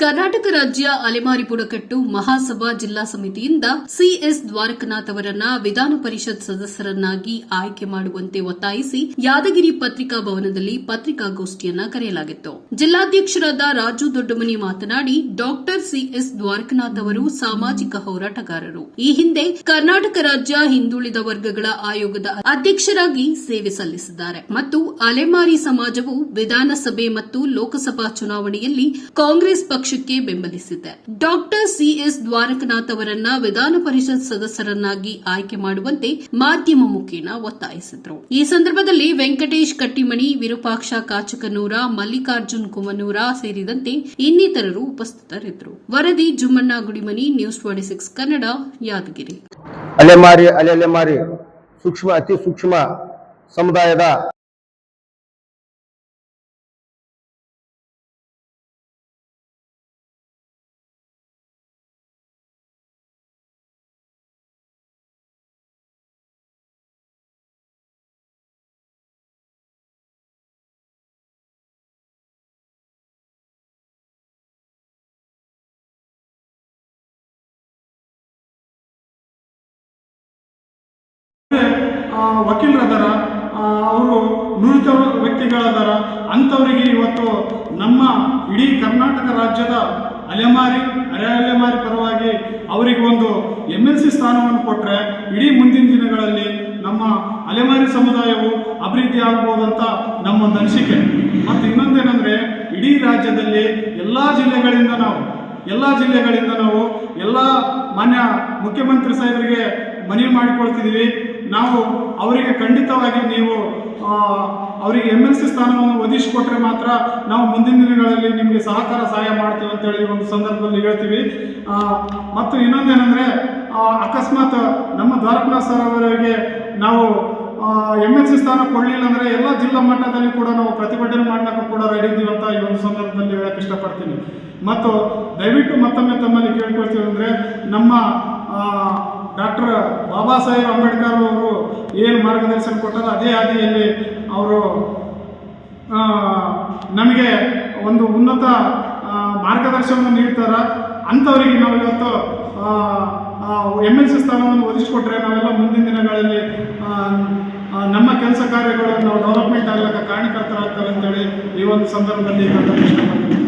ಕರ್ನಾಟಕ ರಾಜ್ಯ ಅಲೆಮಾರಿ ಬುಡಕಟ್ಟು ಮಹಾಸಭಾ ಜಿಲ್ಲಾ ಸಮಿತಿಯಿಂದ ಸಿಎಸ್ ದ್ವಾರಕನಾಥ್ ಅವರನ್ನ ವಿಧಾನ ಪರಿಷತ್ ಸದಸ್ಯರನ್ನಾಗಿ ಆಯ್ಕೆ ಮಾಡುವಂತೆ ಒತ್ತಾಯಿಸಿ ಯಾದಗಿರಿ ಪತ್ರಿಕಾ ಭವನದಲ್ಲಿ ಪತ್ರಿಕಾಗೋಷ್ಠಿಯನ್ನ ಕರೆಯಲಾಗಿತ್ತು. ಜಿಲ್ಲಾಧ್ಯಕ್ಷರಾದ ರಾಜು ದೊಡ್ಡಮನಿ ಮಾತನಾಡಿ, ಡಾಕ್ಟರ್ ಸಿಎಸ್ ದ್ವಾರಕನಾಥ್ ಅವರು ಸಾಮಾಜಿಕ ಹೋರಾಟಗಾರರು. ಈ ಹಿಂದೆ ಕರ್ನಾಟಕ ರಾಜ್ಯ ಹಿಂದುಳಿದ ವರ್ಗಗಳ ಆಯೋಗದ ಅಧ್ಯಕ್ಷರಾಗಿ ಸೇವೆ ಸಲ್ಲಿಸಿದ್ದಾರೆ. ಮತ್ತು ಅಲೆಮಾರಿ ಸಮಾಜವು ವಿಧಾನಸಭೆ ಮತ್ತು ಲೋಕಸಭಾ ಚುನಾವಣೆಯಲ್ಲಿ ಕಾಂಗ್ರೆಸ್ ಪಕ್ಷಕ್ಕೆ ಬೆಂಬಲಿಸಿದೆ. ಡಾಕ್ಟರ್ ಸಿಎಸ್ ದ್ವಾರಕನಾಥ್ ಅವರನ್ನ ವಿಧಾನ ಪರಿಷತ್ ಸದಸ್ಯರನ್ನಾಗಿ ಆಯ್ಕೆ ಮಾಡುವಂತೆ ಮಾಧ್ಯಮ ಮುಖೇನ ಒತ್ತಾಯಿಸಿದರು. ಈ ಸಂದರ್ಭದಲ್ಲಿ ವೆಂಕಟೇಶ್ ಕಟ್ಟಿಮಣಿ, ವಿರೂಪಾಕ್ಷ ಕಾಚಕನೂರ, ಮಲ್ಲಿಕಾರ್ಜುನ್ ಕುಮನೂರ ಸೇರಿದಂತೆ ಇನ್ನಿತರರು ಉಪಸ್ಥಿತರಿದ್ದರು. ವರದಿ Jummanna Gudimani, news twenty six Kannada, Yadgiri. ಅಲೆಮಾರಿ ಅಲೆಮಾರಿ ಸೂಕ್ಷ್ಮ, ಅತಿ ಸೂಕ್ಷ್ಮ ಸಮುದಾಯದ ವಕೀಲರದಾರ ಅವರು ನುರಿತ ವ್ಯಕ್ತಿಗಳದಾರ, ಅಂಥವರಿಗೆ ಇವತ್ತು ನಮ್ಮ ಇಡೀ ಕರ್ನಾಟಕ ರಾಜ್ಯದ ಅಲೆಮಾರಿ, ಅರೆ ಅಲೆಮಾರಿ ಪರವಾಗಿ ಅವರಿಗೆ ಒಂದು ಎಂ ಎಲ್ ಸಿ ಸ್ಥಾನವನ್ನು ಕೊಟ್ಟರೆ ಇಡೀ ಮುಂದಿನ ದಿನಗಳಲ್ಲಿ ನಮ್ಮ ಅಲೆಮಾರಿ ಸಮುದಾಯವು ಅಭಿವೃದ್ಧಿ ಆಗ್ಬೋದು ಅಂತ ನಮ್ಮ ಒಂದು ಅನಿಸಿಕೆ. ಮತ್ತು ಇನ್ನೊಂದೇನೆಂದರೆ, ಇಡೀ ರಾಜ್ಯದಲ್ಲಿ ಎಲ್ಲ ಜಿಲ್ಲೆಗಳಿಂದ ನಾವು, ಎಲ್ಲ ಜಿಲ್ಲೆಗಳಿಂದ ನಾವು ಎಲ್ಲ ಮಾನ್ಯ ಮುಖ್ಯಮಂತ್ರಿ ಸಾಹೇಬರಿಗೆ ಮನವಿ ಮಾಡಿಕೊಳ್ತಿದ್ದೀವಿ. ನಾವು ಅವರಿಗೆ ಖಂಡಿತವಾಗಿ ನೀವು ಅವರಿಗೆ ಎಂ ಎಲ್ ಸಿ ಸ್ಥಾನವನ್ನು ಒದಗಿಸಿಕೊಟ್ರೆ ಮಾತ್ರ ನಾವು ಮುಂದಿನ ದಿನಗಳಲ್ಲಿ ನಿಮಗೆ ಸಹಕಾರ ಸಹಾಯ ಮಾಡ್ತೀವಿ ಅಂತೇಳಿ ಒಂದು ಸಂದರ್ಭದಲ್ಲಿ ಹೇಳ್ತೀವಿ. ಮತ್ತು ಇನ್ನೊಂದೇನೆಂದರೆ ಅಕಸ್ಮಾತ್ ನಮ್ಮ ದ್ವಾರಕನಾಥ್ ಸರ್ ಅವರಿಗೆ ನಾವು ಎಂ ಎಲ್ ಸಿ ಸ್ಥಾನ ಕೊಡಲಿಲ್ಲ ಅಂದರೆ ಎಲ್ಲ ಜಿಲ್ಲಾ ಮಟ್ಟದಲ್ಲಿ ಕೂಡ ನಾವು ಪ್ರತಿಭಟನೆ ಮಾಡೋಕ್ಕೂ ಕೂಡ ರೆಡಿ ಇದ್ದೀವಿ ಅಂತ ಈ ಒಂದು ಸಂದರ್ಭದಲ್ಲಿ ಹೇಳಕ್ಕೆ ಇಷ್ಟಪಡ್ತೀನಿ. ಮತ್ತು ದಯವಿಟ್ಟು ಮತ್ತೊಮ್ಮೆ ತಮ್ಮಲ್ಲಿ ಕೇಳ್ಕೊಳ್ತೀವಿ ಅಂದರೆ ನಮ್ಮ ಡಾಕ್ಟರ್ ಬಾಬಾ ಸಾಹೇಬ್ ಅಂಬೇಡ್ಕರ್ ಅವರು ಏನು ಮಾರ್ಗದರ್ಶನ ಕೊಟ್ಟರೋ ಅದೇ ಹಾದಿಯಲ್ಲಿ ಅವರು ನಮಗೆ ಒಂದು ಉನ್ನತ ಮಾರ್ಗದರ್ಶನವನ್ನು ನೀಡ್ತಾರ. ಅಂಥವರಿಗೆ ನಾವು ಇವತ್ತು ಎಂ ಎಲ್ ಸಿ ಸ್ಥಾನವನ್ನು ಒದಗಿಸ್ಕೊಟ್ರೆ ನಾವೆಲ್ಲ ಮುಂದಿನ ದಿನಗಳಲ್ಲಿ ನಮ್ಮ ಕೆಲಸ ಕಾರ್ಯಗಳು ನಾವು ಡೆವಲಪ್ಮೆಂಟ್ ಆಗ್ಲಿಕ್ಕೆ ಕಾರಣಕರ್ತರಾಗ್ತಾರೆ ಅಂತೇಳಿ ಈ ಒಂದು ಸಂದರ್ಭದಲ್ಲಿ ಇಷ್ಟಪಡ್ತೀನಿ.